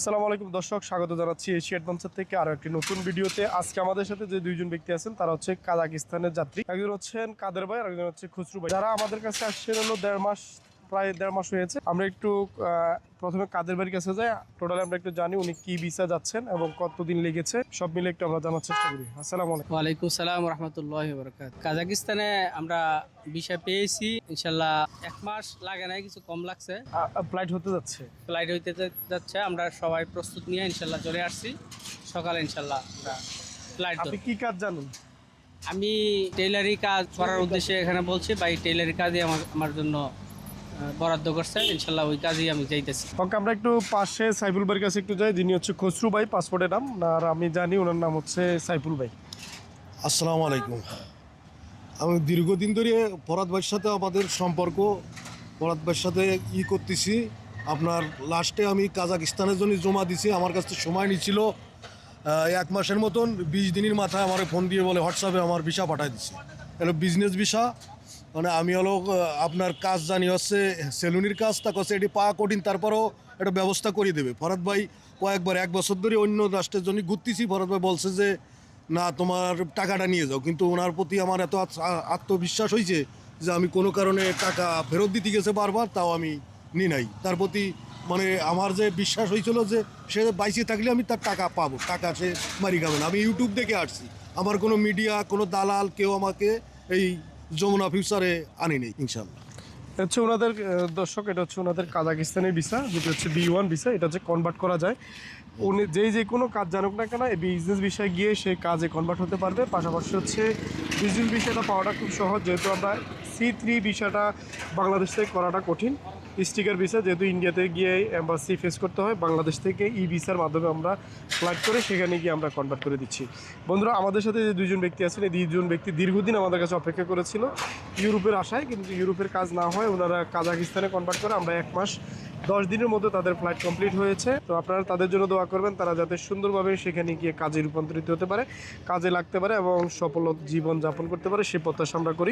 আসসালামু আলাইকুম দর্শক, স্বাগত জানাচ্ছি এশিয়া অ্যাডভেঞ্চার থেকে আরও একটি নতুন ভিডিওতে। আজকে আমাদের সাথে যে দুইজন ব্যক্তি আছেন, তারা হচ্ছে কাজাকিস্তানের যাত্রী। একজন হচ্ছেন কাদের ভাই, আর একজন হচ্ছে খুচরু ভাই। যারা আমাদের কাছে আসছেন হলো দেড় মাস প্রায় দেড় মাস হয়েছে। আমরা একটু প্রথমে কাদের বাড়ির কাছে যাই। টোটালি আমরা একটু জানি উনি কি ভিসা যাচ্ছেন এবং কতদিন লেগেছে। সব মিলে একটু আমরা জানার চেষ্টা করি। আসসালামু আলাইকুম। ওয়ালাইকুম সালাম রহমতুল্লাহ বরকাত কাজাকিস্তানে আমরা বিষয় পেয়েছি। ইনশাল্লাহ এক মাস লাগে নাই কিছু কম লাগছে। ফ্লাইট হতে যাচ্ছে? ফ্লাইট হইতে যাচ্ছে আমরা সবাই প্রস্তুত নিয়ে ইনশাল্লাহ চলে আসছি। সকালে ইনশাল্লাহ আমরা ফ্লাইট আপনি কি কাজ জানেন? আমি টেইলারি কাজ করার উদ্দেশ্যে এখানে বলছি বা এই টেইলারি কাজই আমার আমার জন্য বরাদ্দ করছে ইনশাল্লাহ ওই কাজেই আমি যাইতেছি। ওকে আমরা একটু পাশে সাইফুল ভাইয়ের কাছে একটু যাই যিনি হচ্ছে খসরু ভাই পাসপোর্টের নাম আর আমি জানি ওনার নাম হচ্ছে সাইফুল ভাই। আসসালামু আলাইকুম। আমি দীর্ঘদিন ধরে ফরাদ ভাইয়ের সাথে আমাদের সম্পর্ক ফরাদ ভাইয়ের সাথে ই করতেছি। আপনার লাস্টে আমি কাজাকিস্তানের জন্য জমা দিছি আমার কাছে সময় নিচ্ছিল এক মাসের মতন বিশ দিনের মাথায় আমার ফোন দিয়ে বলে হোয়াটসঅ্যাপে আমার ভিসা পাঠাই দিছি। এটা বিজনেস ভিসা মানে আমি হলো আপনার কাজ জানি হচ্ছে, সেলুনির কাজ, তা কাছে এটি পাওয়া কঠিন, তারপরেও এটা ব্যবস্থা করে দেবে। ফরাদ ভাই কয়েকবার, এক বছর ধরে অন্য রাষ্ট্রের জন্য ঘুরতেছি, ফরাদ ভাই বলছে যে, না, তোমার টাকাটা নিয়ে যাও। কিন্তু ওনার প্রতি আমার এত আত্মবিশ্বাস হয়েছে যে আমি কোনো কারণে টাকা ফেরত দিতে গেছে বারবার, তাও আমি নি নাই। তার প্রতি মানে আমার যে বিশ্বাস হয়েছিল যে, সে বাইসে থাকলে আমি তার টাকা পাবো, টাকা সে মারি খাবে না। আমি ইউটিউব দেখে আসছি। আমার কোনো মিডিয়া, কোনো দালাল কেউ আমাকে এই যমুনা ফিউচারে আনি নেই ইনশাল্লাহ হচ্ছে ওনাদের দর্শক, এটা হচ্ছে ওনাদের কাজাকিস্তানের ভিসা যেটা হচ্ছে বি ওয়ান ভিসা এটা হচ্ছে কনভার্ট করা যায়। উনি যেই যে কোনো কাজ জানুক না কেন, এই বিজনেস বিষয়ে গিয়ে সে কাজে কনভার্ট হতে পারবে। পাশাপাশি হচ্ছে বিজনেস বিষয়টা পাওয়াটা খুব সহজ, যেহেতু আমরা সি থ্রি বিষয়টা বাংলাদেশ থেকে করাটা কঠিন। স্টিকার ভিসা, যেহেতু ইন্ডিয়াতে গিয়ে এম্বাসি ফেস করতে হয়, বাংলাদেশ থেকে ই ভিসার মাধ্যমে আমরা ফ্লাইট করে সেখানে গিয়ে আমরা কনভার্ট করে দিচ্ছি। বন্ধুরা, আমাদের সাথে যে দুইজন ব্যক্তি আছেন, এই দুইজন ব্যক্তি দীর্ঘদিন আমাদের কাছে অপেক্ষা করেছিল ইউরোপের আশায়, কিন্তু ইউরোপের কাজ না হয় ওনারা কাজাকিস্তানে কনভার্ট করে আমরা এক মাস, দশ দিনের মধ্যে তাদের ফ্লাইট কমপ্লিট হয়েছে। তো আপনারা তাদের জন্য দোয়া করবেন, তারা যাতে সুন্দরভাবে সেখানে গিয়ে কাজে রূপান্তরিত হতে পারে, কাজে লাগতে পারে এবং সফল জীবন যাপন করতে পারে, সে প্রত্যাশা আমরা করি।